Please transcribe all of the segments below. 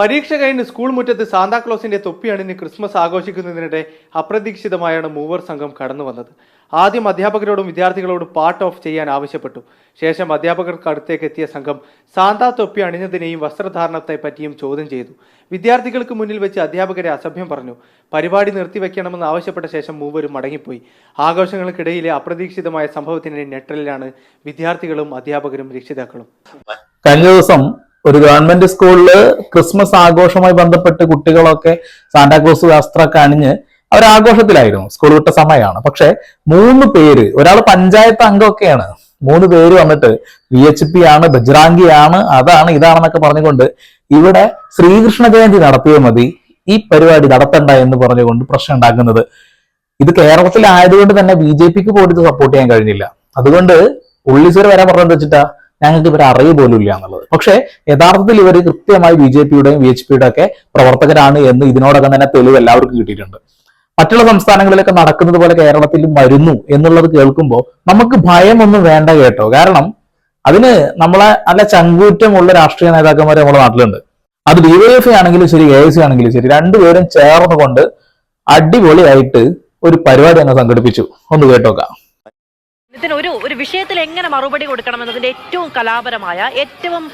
പരീക്ഷ കഴിഞ്ഞ് സ്കൂൾ മുറ്റത്ത് സാന്താക്ലോസിന്റെ തൊപ്പി അണിഞ്ഞ് ക്രിസ്മസ് ആഘോഷിക്കുന്നതിനിടെ അപ്രതീക്ഷിതമായാണ് മൂവർ സംഘം കടന്നു വന്നത്. ആദ്യം അധ്യാപകരോടും വിദ്യാർത്ഥികളോടും പാർട്ട് ഓഫ് ചെയ്യാൻ ആവശ്യപ്പെട്ടു. ശേഷം അധ്യാപകർക്ക് അടുത്തേക്ക് എത്തിയ സംഘം സാന്താ തൊപ്പി അണിഞ്ഞതിനെയും വസ്ത്രധാരണത്തെ പറ്റിയും ചോദ്യം ചെയ്തു. വിദ്യാർത്ഥികൾക്ക് മുന്നിൽ വെച്ച് അധ്യാപകരെ അസഭ്യം പറഞ്ഞു. പരിപാടി നിർത്തിവെക്കണമെന്ന് ആവശ്യപ്പെട്ട ശേഷം മൂവരും മടങ്ങിപ്പോയി. ആഘോഷങ്ങൾക്കിടയിലെ അപ്രതീക്ഷിതമായ സംഭവത്തിന്റെ ഞെട്ടലിലാണ് വിദ്യാർത്ഥികളും അധ്യാപകരും രക്ഷിതാക്കളും. കഴിഞ്ഞ ദിവസം ഒരു ഗവൺമെന്റ് സ്കൂളിൽ ക്രിസ്മസ് ആഘോഷവുമായി ബന്ധപ്പെട്ട് കുട്ടികളൊക്കെ സാന്റാക്ലോസ് വസ്ത്രമൊക്കെ അണിഞ്ഞ് അവർ ആഘോഷത്തിലായിരുന്നു സ്കൂൾ വിട്ട സമയമാണ്. പക്ഷെ മൂന്ന് പേര് ഒരാൾ പഞ്ചായത്ത് അംഗമൊക്കെയാണ്. മൂന്ന് പേര് വന്നിട്ട് വി എച്ച് പി ആണ് ബജ്രാങ്കി ആണ് അതാണ് ഇതാണെന്നൊക്കെ പറഞ്ഞുകൊണ്ട് ഇവിടെ ശ്രീകൃഷ്ണ ജയന്തി നടത്തിയേ മതി ഈ പരിപാടി നടത്തണ്ട എന്ന് പറഞ്ഞുകൊണ്ട് പ്രശ്നം ഉണ്ടാക്കുന്നത്. ഇത് കേരളത്തിലായതുകൊണ്ട് തന്നെ ബി ജെ പിക്ക് പോലും സപ്പോർട്ട് ചെയ്യാൻ കഴിഞ്ഞില്ല. അതുകൊണ്ട് ഉള്ളിശ്വര വരാൻ പറഞ്ഞത് വെച്ചിട്ടാ ഞങ്ങൾക്ക് ഇവരെ അറിയ പോലും ഇല്ല എന്നുള്ളത്. പക്ഷേ യഥാർത്ഥത്തിൽ ഇവർ കൃത്യമായി ബി ജെ പിയുടെയും ബി എച്ച് പിയുടെ ഒക്കെ പ്രവർത്തകരാണ് എന്ന് ഇതിനോടകം തന്നെ തെളിവ് എല്ലാവർക്കും കിട്ടിയിട്ടുണ്ട്. മറ്റുള്ള സംസ്ഥാനങ്ങളിലൊക്കെ നടക്കുന്നത് പോലെ കേരളത്തിലും വരുന്നു എന്നുള്ളത് കേൾക്കുമ്പോൾ നമുക്ക് ഭയമൊന്നും വേണ്ട കേട്ടോ. കാരണം അതിന് നമ്മളെ നല്ല ചങ്കൂറ്റമുള്ള രാഷ്ട്രീയ നേതാക്കന്മാർ നമ്മുടെ നാട്ടിലുണ്ട്. അത് ഡിവൈഎഫ് ആണെങ്കിലും ശരി എ സി ആണെങ്കിലും ശരി രണ്ടുപേരും ചേർന്നുകൊണ്ട് അടിപൊളിയായിട്ട് ഒരു പരിപാടി അങ്ങ് സംഘടിപ്പിച്ചു. ഒന്ന് കേട്ടോക്കാം. ഇതിന് ഒരു ഒരു വിഷയത്തിൽ എങ്ങനെ മറുപടി കൊടുക്കണം എന്നതിന്റെ ഏറ്റവും കലാപരമായ ഏറ്റവും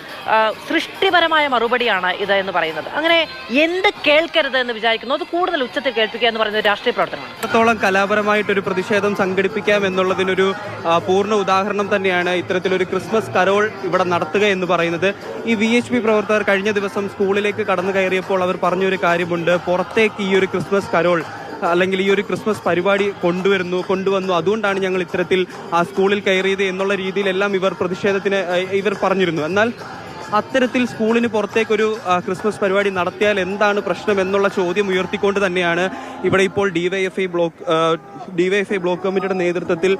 സൃഷ്ടിപരമായ മറുപടിയാണ് ഇത് എന്ന് പറയുന്നത്. അങ്ങനെ എന്ത് കേൾക്കരുത് എന്ന് വിചാരിക്കുന്നു? അത് കൂടുതൽ ഉച്ചത്തിൽ കേൾപ്പിക്കുക എന്ന് പറയുന്ന രാഷ്ട്രീയ പ്രവർത്തനമാണ്. എത്രത്തോളം കലാപരമായിട്ടൊരു പ്രതിഷേധം സംഘടിപ്പിക്കാം എന്നുള്ളതിനൊരു പൂർണ ഉദാഹരണം തന്നെയാണ് ഇത്തരത്തിലൊരു ക്രിസ്മസ് കരോൾ ഇവിടെ നടത്തുക എന്ന് പറയുന്നത്. ഈ വി എച്ച് പി പ്രവർത്തകർ കഴിഞ്ഞ ദിവസം സ്കൂളിലേക്ക് കടന്നു കയറിയപ്പോൾ അവർ പറഞ്ഞൊരു കാര്യമുണ്ട്. പുറത്തേക്ക് ഈ ഒരു ക്രിസ്മസ് കരോൾ അല്ലെങ്കിൽ ഈ ഒരു ക്രിസ്മസ് പരിപാടി കൊണ്ടുവരുന്നു കൊണ്ടുവന്നു. അതുകൊണ്ടാണ് ഞങ്ങൾ ഇത്തരത്തിൽ ആ സ്കൂളിൽ കയറിയത് എന്നുള്ള രീതിയിലെല്ലാം ഇവർ പ്രതിഷേധത്തിന് ഇവർ പറഞ്ഞിരുന്നു. എന്നാൽ അത്തരത്തിൽ സ്കൂളിന് പുറത്തേക്കൊരു ക്രിസ്മസ് പരിപാടി നടത്തിയാൽ എന്താണ് പ്രശ്നം എന്നുള്ള ചോദ്യം ഉയർത്തിക്കൊണ്ട് തന്നെയാണ് ഇവിടെ ഇപ്പോൾ ഡിവൈഎഫ്ഐ ബ്ലോക്ക് ഡിവൈഎഫ്ഐ ബ്ലോക്ക് കമ്മിറ്റിയുടെ നേതൃത്വത്തിൽ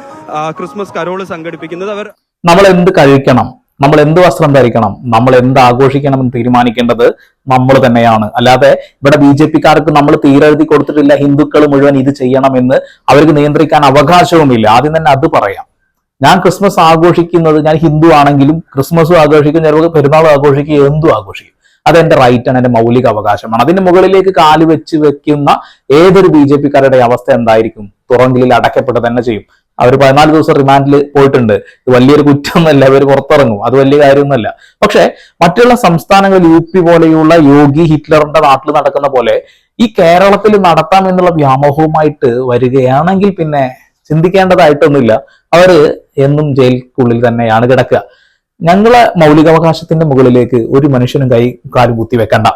ക്രിസ്മസ് കരോൾ സംഘടിപ്പിക്കുന്നത്. അവർ നമ്മൾ എന്ത് കഴിക്കണം? നമ്മൾ എന്ത് വസ്ത്രം ധരിക്കണം? നമ്മൾ എന്ത് ആഘോഷിക്കണം എന്ന് തീരുമാനിക്കേണ്ടത് നമ്മൾ തന്നെയാണ്. അല്ലാതെ ഇവിടെ ബി ജെ പിക്കാർക്ക് നമ്മൾ തീരെഴുതി കൊടുത്തിട്ടില്ല ഹിന്ദുക്കൾ മുഴുവൻ ഇത് ചെയ്യണം എന്ന് അവർക്ക് നിയന്ത്രിക്കാൻ അവകാശവുമില്ല. ആദ്യം തന്നെ അത് പറയാം. ഞാൻ ക്രിസ്മസ് ആഘോഷിക്കുന്നത് ഞാൻ ഹിന്ദു ആണെങ്കിലും ക്രിസ്മസും ആഘോഷിക്കും ചിലപ്പോൾ പെരുന്നാളും ആഘോഷിക്കും എന്തും ആഘോഷിക്കും. അതെന്റെ റൈറ്റ് ആണ് എന്റെ മൗലിക അവകാശമാണ്. അതിന് മുകളിലേക്ക് കാൽ വെച്ച് വെക്കുന്ന ഏതൊരു ബി ജെ പിക്കാരുടെ അവസ്ഥ എന്തായിരിക്കും? തുറങ്കിലിൽ അടക്കപ്പെട്ട് തന്നെ ചെയ്യും. അവർ പതിനാല് ദിവസം റിമാൻഡിൽ പോയിട്ടുണ്ട്. ഇത് വലിയൊരു കുറ്റമൊന്നുമല്ല അവർ പുറത്തിറങ്ങും. അത് വലിയ കാര്യമൊന്നുമല്ല. പക്ഷെ മറ്റുള്ള സംസ്ഥാനങ്ങളിൽ യു പി പോലെയുള്ള യോഗി ഹിറ്റ്ലറിന്റെ നാട്ടിൽ നടക്കുന്ന പോലെ ഈ കേരളത്തിൽ നടത്താം എന്നുള്ള വ്യാമോഹവുമായിട്ട് വരികയാണെങ്കിൽ പിന്നെ ചിന്തിക്കേണ്ടതായിട്ടൊന്നുമില്ല. അവർ എന്നും ജയിൽക്കുള്ളിൽ തന്നെയാണ് കിടക്കുക. ഞങ്ങളെ മൗലികാവകാശത്തിന്റെ മുകളിലേക്ക് ഒരു മനുഷ്യനും കൈ കാലും കുത്തി വെക്കണ്ട.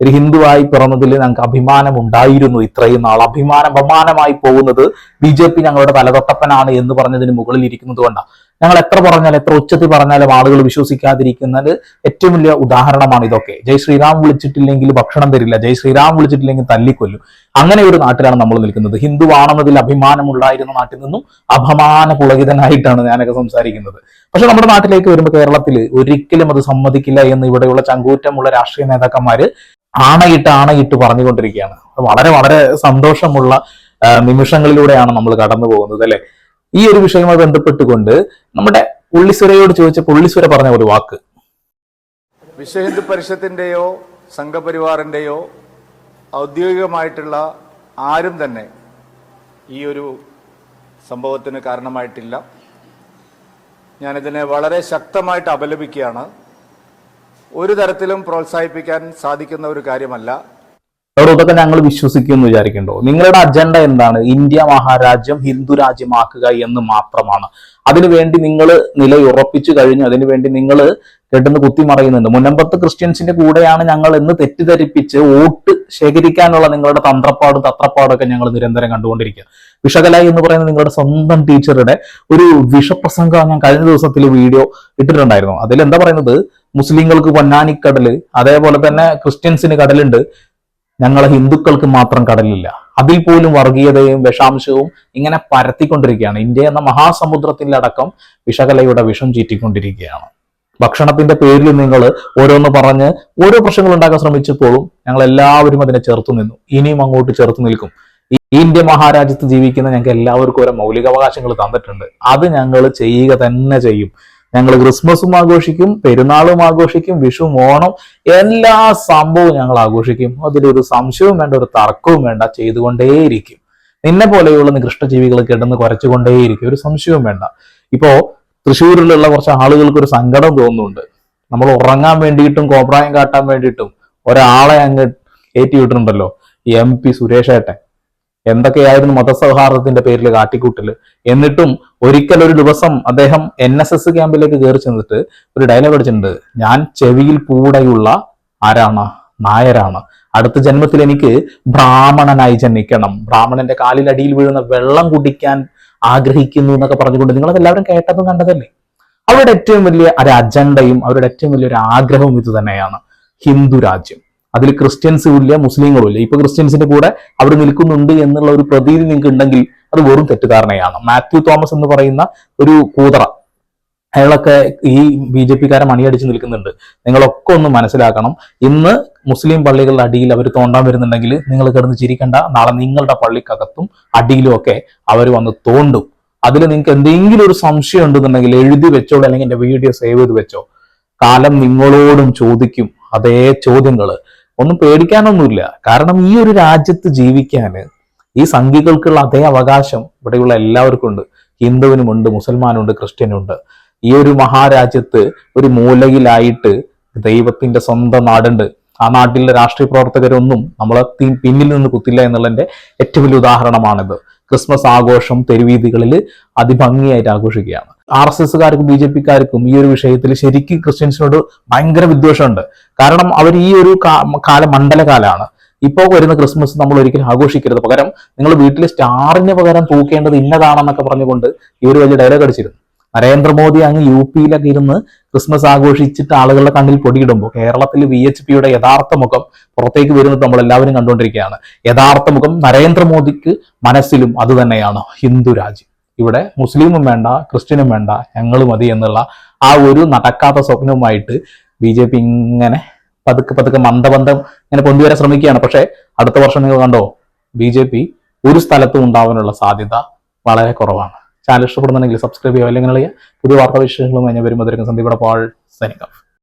ഒരു ഹിന്ദുവായി പിറന്നതിൽ ഞങ്ങൾക്ക് അഭിമാനം ഉണ്ടായിരുന്നു ഇത്രയും നാൾ. അഭിമാനം അപമാനമായി പോകുന്നത് ബി ജെ പി ഞങ്ങളുടെ തലതൊട്ടപ്പനാണ് എന്ന് പറഞ്ഞതിന് മുകളിൽ ഇരിക്കുന്നത് കൊണ്ടാണ് ഞങ്ങൾ എത്ര പറഞ്ഞാലും എത്ര ഉച്ചത്തിൽ പറഞ്ഞാലും ആളുകൾ വിശ്വസിക്കാതിരിക്കുന്നത് ഏറ്റവും വലിയ ഉദാഹരണമാണ് ഇതൊക്കെ. ജയ് ശ്രീറാം വിളിച്ചിട്ടില്ലെങ്കിൽ ഭക്ഷണം തരില്ല ജയ് ശ്രീറാം വിളിച്ചിട്ടില്ലെങ്കിൽ തല്ലിക്കൊല്ലും. അങ്ങനെ ഒരു നാട്ടിലാണ് നമ്മൾ നിൽക്കുന്നത്. ഹിന്ദു ആണെന്നതിൽ അഭിമാനമുണ്ടായിരുന്ന നാട്ടിൽ നിന്നും അപമാന പുളകിതനായിട്ടാണ് ഞാനൊക്കെ സംസാരിക്കുന്നത്. പക്ഷെ നമ്മുടെ നാട്ടിലേക്ക് വരുമ്പോൾ കേരളത്തിൽ ഒരിക്കലും അത് സമ്മതിക്കില്ല എന്ന് ഇവിടെയുള്ള ചങ്കൂറ്റമുള്ള രാഷ്ട്രീയ നേതാക്കന്മാര് ആണയിട്ട് ആണയിട്ട് പറഞ്ഞുകൊണ്ടിരിക്കുകയാണ്. വളരെ വളരെ സന്തോഷമുള്ള നിമിഷങ്ങളിലൂടെയാണ് നമ്മൾ കടന്നു പോകുന്നത് അല്ലെ? ഈ ഒരു വിഷയവുമായി ബന്ധപ്പെട്ടുകൊണ്ട് നമ്മുടെ പുള്ളിസുരയോട് ചോദിച്ച പുള്ളിസുര പറഞ്ഞ ഒരു വാക്ക്. വിശ്വ ഹിന്ദു സംഘപരിവാറിന്റെയോ ഔദ്യോഗികമായിട്ടുള്ള ആരും തന്നെ ഈ ഒരു സംഭവത്തിന് കാരണമായിട്ടില്ല. ഞാനിതിനെ വളരെ ശക്തമായിട്ട് അപലപിക്കുകയാണ്. ഒരു തരത്തിലും പ്രോത്സാഹിപ്പിക്കാൻ സാധിക്കുന്ന ഒരു കാര്യമല്ല. അവിടെ ഇതൊക്കെ ഞങ്ങൾ വിശ്വസിക്കുമെന്ന് വിചാരിക്കണ്ടോ? നിങ്ങളുടെ അജണ്ട എന്താണ്? ഇന്ത്യ മഹാരാജ്യം ഹിന്ദു രാജ്യമാക്കുക എന്ന് മാത്രമാണ്. അതിനുവേണ്ടി നിങ്ങൾ നിലയുറപ്പിച്ചു കഴിഞ്ഞു. അതിനുവേണ്ടി നിങ്ങൾ കെട്ടുന്ന കുത്തിമറയുന്നുണ്ട് മുനമ്പത്ത് ക്രിസ്ത്യൻസിന്റെ കൂടെയാണ് ഞങ്ങൾ എന്ന് തെറ്റിദ്ധരിപ്പിച്ച് വോട്ട് ശേഖരിക്കാനുള്ള നിങ്ങളുടെ തന്ത്രപ്പാടും തത്രപ്പാടും ഒക്കെ ഞങ്ങൾ നിരന്തരം കണ്ടുകൊണ്ടിരിക്കുക. വിഷകല എന്ന് പറയുന്ന നിങ്ങളുടെ സ്വന്തം ടീച്ചറുടെ ഒരു വിഷപ്രസംഗം ഞാൻ കഴിഞ്ഞ ദിവസത്തിൽ വീഡിയോ ഇട്ടിട്ടുണ്ടായിരുന്നു. അതിൽ എന്താ പറയുന്നത്? മുസ്ലിങ്ങൾക്ക് പൊന്നാനിക്കടൽ അതേപോലെ തന്നെ ക്രിസ്ത്യൻസിന് കടലുണ്ട്. ഞങ്ങളെ ഹിന്ദുക്കൾക്ക് മാത്രം കടലില്ല. അതിൽ പോലും വർഗീയതയും വിഷാംശവും ഇങ്ങനെ പരത്തിക്കൊണ്ടിരിക്കുകയാണ്. ഇന്ത്യ എന്ന മഹാസമുദ്രത്തിലടക്കം വിഷകലയുടെ വിഷം ചീറ്റിക്കൊണ്ടിരിക്കുകയാണ്. ഭക്ഷണത്തിന്റെ പേരിൽ നിങ്ങൾ ഓരോന്ന് പറഞ്ഞ് ഓരോ പ്രശ്നങ്ങൾ ഉണ്ടാക്കാൻ ശ്രമിച്ചപ്പോഴും ഞങ്ങൾ എല്ലാവരും അതിനെ ചേർത്ത് നിന്നു. ഇനിയും അങ്ങോട്ട് ചേർത്ത് നിൽക്കും. ഇന്ത്യ മഹാരാജ്യത്ത് ജീവിക്കുന്ന ഞങ്ങൾക്ക് എല്ലാവർക്കും ഓരോ മൗലികാവകാശങ്ങൾ തന്നിട്ടുണ്ട്. അത് ഞങ്ങൾ ചെയ്യുക തന്നെ ചെയ്യും. ഞങ്ങൾ ക്രിസ്മസും ആഘോഷിക്കും പെരുന്നാളും ആഘോഷിക്കും വിഷു ഓണം എല്ലാ സംഭവവും ഞങ്ങൾ ആഘോഷിക്കും. അതിലൊരു സംശയവും വേണ്ട ഒരു തർക്കവും വേണ്ട ചെയ്തുകൊണ്ടേയിരിക്കും. നിന്നെ പോലെയുള്ള നികൃഷ്ടജീവികൾ കിടന്ന് കുറച്ചുകൊണ്ടേയിരിക്കും ഒരു സംശയവും വേണ്ട. ഇപ്പോ തൃശ്ശൂരിലുള്ള കുറച്ച് ആളുകൾക്ക് ഒരു സങ്കടം തോന്നുന്നുണ്ട്. നമ്മൾ ഉറങ്ങാൻ വേണ്ടിയിട്ടും കോപ്രായം കാട്ടാൻ വേണ്ടിയിട്ടും ഒരാളെ അങ്ങ് കയറ്റി വിട്ടിട്ടുണ്ടല്ലോ. M P സുരേഷേട്ടൻ. എന്തൊക്കെയായിരുന്നു മതസൗഹാർദ്ദത്തിന്റെ പേരിൽ കാട്ടിക്കൂട്ടൽ? എന്നിട്ടും ഒരിക്കൽ ഒരു ദിവസം അദ്ദേഹം എൻ എസ് എസ് ക്യാമ്പിലേക്ക് കയറി ചെന്നിട്ട് ഒരു ഡയലോഗ് അടിച്ചിട്ടുണ്ട്. ഞാൻ ചെവിയിൽ കൂടെയുള്ള ആരാണ്? നായരാണ്. അടുത്ത ജന്മത്തിൽ എനിക്ക് ബ്രാഹ്മണനായി ജനിക്കണം. ബ്രാഹ്മണന്റെ കാലിലടിയിൽ വീഴുന്ന വെള്ളം കുടിക്കാൻ ആഗ്രഹിക്കുന്നു എന്നൊക്കെ പറഞ്ഞുകൊണ്ട് നിങ്ങൾ എല്ലാവരും കേട്ടതും കണ്ടതല്ലേ? അവരുടെ ഏറ്റവും വലിയ ഒരു അജണ്ടയും അവരുടെ ഏറ്റവും വലിയൊരു ആഗ്രഹവും ഇത് തന്നെയാണ്. ഹിന്ദു രാജ്യം. അതിൽ ക്രിസ്ത്യൻസും ഇല്ല മുസ്ലിങ്ങളും ഇല്ല. ഇപ്പൊ ക്രിസ്ത്യൻസിന്റെ കൂടെ അവർ നിൽക്കുന്നുണ്ട് എന്നുള്ള ഒരു പ്രതീതി നിങ്ങൾക്ക് ഉണ്ടെങ്കിൽ അത് വെറും തെറ്റിദ്ധാരണയാണ്. മാത്യു തോമസ് എന്ന് പറയുന്ന ഒരു കൂതറ അയാളൊക്കെ ഈ ബി ജെ പിക്കാരെ മണിയടിച്ച് നിൽക്കുന്നുണ്ട്. നിങ്ങളൊക്കെ ഒന്ന് മനസ്സിലാക്കണം. ഇന്ന് മുസ്ലിം പള്ളികളുടെ അടിയിൽ അവർ തോണ്ടാൻ വരുന്നുണ്ടെങ്കിൽ നിങ്ങൾ കിടന്ന് ചിരിക്കണ്ട. നാളെ നിങ്ങളുടെ പള്ളിക്കകത്തും അടിയിലും ഒക്കെ അവർ വന്ന് തോണ്ടും. അതിൽ നിങ്ങൾക്ക് എന്തെങ്കിലും ഒരു സംശയം ഉണ്ടെന്നുണ്ടെങ്കിൽ എഴുതി വെച്ചോ അല്ലെങ്കിൽ എന്റെ വീഡിയോ സേവ് ചെയ്ത് വെച്ചോ. കാലം നിങ്ങളോടും ചോദിക്കും അതേ ചോദ്യങ്ങൾ ഒന്നും പേടിക്കാനൊന്നുമില്ല. കാരണം ഈ ഒരു രാജ്യത്ത് ജീവിക്കാന് ഈ സംഘികൾക്കുള്ള അതേ അവകാശം ഇവിടെയുള്ള എല്ലാവർക്കും ഉണ്ട്. ഹിന്ദുവിനുമുണ്ട് മുസൽമാനുണ്ട് ക്രിസ്ത്യനുണ്ട് ഈ ഒരു മഹാരാജ്യത്ത് ഒരു മൂലയിലായിട്ട് ദൈവത്തിന്റെ സ്വന്തം നാടുണ്ട്. ആ നാട്ടിലെ രാഷ്ട്രീയ പ്രവർത്തകരൊന്നും നമ്മൾ പിന്നിൽ നിന്ന് കുത്തില്ല എന്നുള്ളതിന്റെ ഏറ്റവും വലിയ ഉദാഹരണമാണിത്. ക്രിസ്മസ് ആഘോഷം തെരുവീതികളിൽ അതിഭംഗിയായിട്ട് ആഘോഷിക്കുകയാണ്. ആർ എസ് എസുകാർക്കും ബി ജെ പിക്കാർക്കും ഈ ഒരു വിഷയത്തിൽ ശരിക്കും ക്രിസ്ത്യൻസിനോട് ഭയങ്കര വിദ്വേഷമുണ്ട്. കാരണം അവർ ഈ ഒരു കാല മണ്ഡലകാലാണ്. ഇപ്പോൾ വരുന്ന ക്രിസ്മസ് നമ്മൾ ഒരിക്കലും ആഘോഷിക്കരുത്. പകരം നിങ്ങൾ വീട്ടിൽ സ്റ്റാറിന് പകരം തൂക്കേണ്ടത് ഇന്നതാണെന്നൊക്കെ പറഞ്ഞുകൊണ്ട് ഇവർ വലിയ ഡയലോഗ് അടിച്ചിരുന്നു. നരേന്ദ്രമോദി അങ്ങ് യു പിയിലൊക്കെ ഇരുന്ന് ക്രിസ്മസ് ആഘോഷിച്ചിട്ട് ആളുകളുടെ കണ്ണിൽ പൊടിയിടുമ്പോൾ കേരളത്തിൽ വി എച്ച് പിയുടെ യഥാർത്ഥ മുഖം പുറത്തേക്ക് വരുന്നത് നമ്മൾ എല്ലാവരും കണ്ടുകൊണ്ടിരിക്കുകയാണ്. യഥാർത്ഥ മുഖം നരേന്ദ്രമോദിക്ക് മനസ്സിലും അത് തന്നെയാണ്. ഹിന്ദു രാജ്യം. ഇവിടെ മുസ്ലിമും വേണ്ട ക്രിസ്ത്യനും വേണ്ട ഞങ്ങൾ മതി എന്നുള്ള ആ ഒരു നടക്കാത്ത സ്വപ്നവുമായിട്ട് ബി ജെ പി ഇങ്ങനെ പതുക്കെ പതുക്കെ മന്ദബന്ധം ഇങ്ങനെ കൊണ്ടുവരാൻ ശ്രമിക്കുകയാണ്. പക്ഷേ അടുത്ത വർഷം നിങ്ങൾ കണ്ടോ ബി ജെ പി ഒരു സ്ഥലത്തും ഉണ്ടാവാനുള്ള സാധ്യത വളരെ കുറവാണ്. ചാനൽ ഇഷ്ടപ്പെടുന്നുണ്ടെങ്കിൽ സബ്സ്ക്രൈബ് ചെയ്യുക. അല്ലെങ്കിൽ പുതിയ വാർത്താ വിശേഷങ്ങളുമായി ഞാൻ വരുമ്പോൾ സന്ദീപ് പാൾ സൈനിക